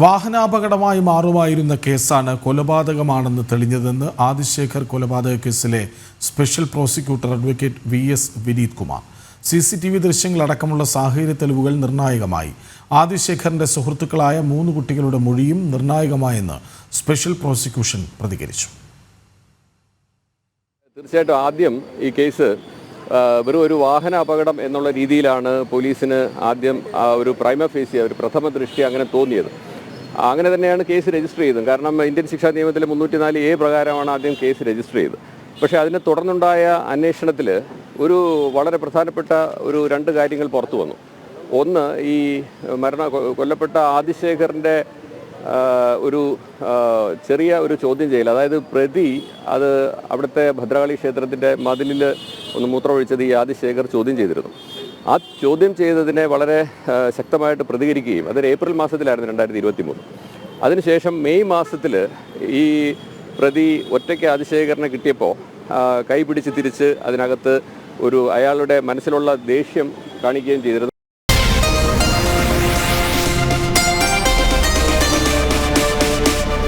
വാഹനാപകടമായി മാറുമായിരുന്ന കേസാണ് കൊലപാതകമാണെന്ന് തെളിഞ്ഞതെന്ന് ആദിശേഖർ കൊലപാതക കേസിലെ special prosecutor advocate V S Vineeth Kumar. C C T V ദൃശ്യങ്ങളടക്കമുള്ള സാഹചര്യ തെളിവുകൾ നിർണായകമായി. ആദിശേഖറിന്റെ സുഹൃത്തുക്കളായ മൂന്ന് കുട്ടികളുടെ മൊഴിയും നിർണായകമായെന്ന് സ്പെഷ്യൽ പ്രോസിക്യൂഷൻ പ്രതികരിച്ചു. തീർച്ചയായിട്ടും ആദ്യം ഈ കേസ് വെറും ഒരു വാഹന അപകടം എന്നുള്ള രീതിയിലാണ് പോലീസിന് ആദ്യം ഒരു പ്രൈമ ഫേസ് ഒരു പ്രഥമ ദൃഷ്ടി അങ്ങനെ തോന്നിയത്. അങ്ങനെ തന്നെയാണ് കേസ് രജിസ്റ്റർ ചെയ്തത്. കാരണം ഇന്ത്യൻ ശിക്ഷാ നിയമത്തിലെ മുന്നൂറ്റി നാല് എ പ്രകാരമാണ് ആദ്യം കേസ് രജിസ്റ്റർ ചെയ്തത്. പക്ഷേ അതിനെ തുടർന്നുണ്ടായ അന്വേഷണത്തിൽ ഒരു വളരെ പ്രധാനപ്പെട്ട ഒരു രണ്ട് കാര്യങ്ങൾ പുറത്തു വന്നു. ഒന്ന് ഈ മരണ കൊല്ലപ്പെട്ട ആദിശേഖറിന്റെ ഒരു ചെറിയ ഒരു ചോദ്യം ചെയ്യൽ അതായത് പ്രതി അത് അവിടുത്തെ ഭദ്രകാളി ക്ഷേത്രത്തിന്റെ മതിലിൽ ഒന്ന് മൂത്രമൊഴിച്ചത് ഈ ആദിശേഖർ ചോദ്യം ചെയ്തിരുന്നു. ആ ചോദ്യം ചെയ്തതിനെ വളരെ ശക്തമായിട്ട് പ്രതികരിക്കുകയും അതൊരു ഏപ്രിൽ മാസത്തിലായിരുന്നു രണ്ടായിരത്തി ഇരുപത്തി മൂന്ന് അതിനുശേഷം മെയ് മാസത്തിൽ ഈ പ്രതി ഒറ്റയ്ക്ക് ആദിശേഖരനെ കിട്ടിയപ്പോൾ കൈപിടിച്ച് തിരിച്ച് അതിനകത്ത് ഒരു അയാളുടെ മനസ്സിലുള്ള ദേഷ്യം കാണിക്കുകയും ചെയ്തിരുന്നു.